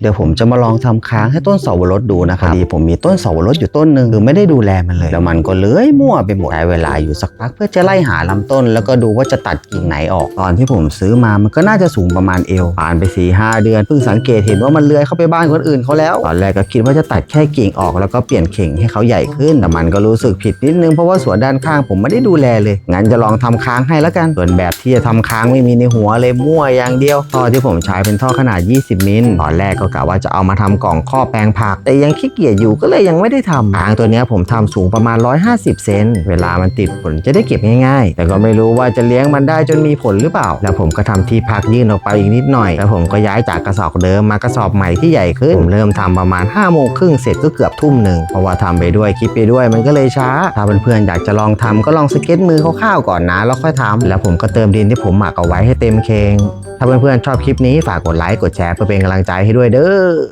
เดี๋ยวผมจะมาลองทำค้างให้ต้นเสาวรสดูนะครับพอดีผมมีต้นเสาวรสอยู่ต้นหนึ่งคือไม่ได้ดูแลมันเลย แล้วมันก็เลื้อยมั่วไปหมดใช้เวลาอยู่สักพักเพื่อจะไล่หาลำต้น แล้วก็ดูว่าจะตัดกิ่งไหนออกตอนที่ผมซื้อมามันก็น่าจะสูงประมาณเอวผ่านไป4ีหเดือนเพิ่งสังเกตเห็นว่ามันเลื้อยเข้าไปบ้านคนอื่นเขาแล้วตอนแรกก็คิดว่าจะตัดแค่กิ่งออกแล้วก็เปลี่ยนเข่งให้เขาใหญ่ขึ้นแต่มันก็รู้สึกผิดนิดนึงเพราะว่าสวนด้านข้างผมไม่ได้ดูแลเลยงั้นจะลองทำค้างให้แล้วกันส่วนแบบที่จะทำค้างไม่มีในหัวเลยมั่วอย่างเดียวท่อที่ผมใช้เป็นท่อขนาด 20 มิลตอนแรกก็กะว่าจะเอามาทำกล่องข้อแปลงผัก แต่ยังขี้เกียจอยู่ก็เลยยังไม่ได้ทำค้างตัวนี้ผมทำสูงประมาณ 150 เซนเวลามันติดผลจะได้เก็บง่ายๆ แต่ก็ไม่รู้ว่าจะเลี้ยงมันได้จนมีผลหรือเปล่า แล้วผมก็ทำที่พักยื่นออกไปอีกนิดหน่อย แล้วผมก็ย้ายจากกระสอบเดิมมากระสอบใหม่ที่ใหญ่ขึ้นผมเริ่มทำประมาณ5้าโมงครึ่งเสร็จก็เกือบทุ่มหนึ่งเพราะว่าทำไปด้วยคิดไปด้วยมันก็เลยช้า ถ้าเพื่อนๆอยากจะลองทำก็ลองสเก็ตมือคร่าวๆก่อนนะแล้วค่อยทำแล้วผมก็เติมดินที่ผมหมักเอาไว้ให้เต็มเคงถ้าเพื่อนๆชอบคลิปนี้ฝากกดไลค์กดแชร์เพื่อเป็นกำลังใจให้ด้วยเด้อ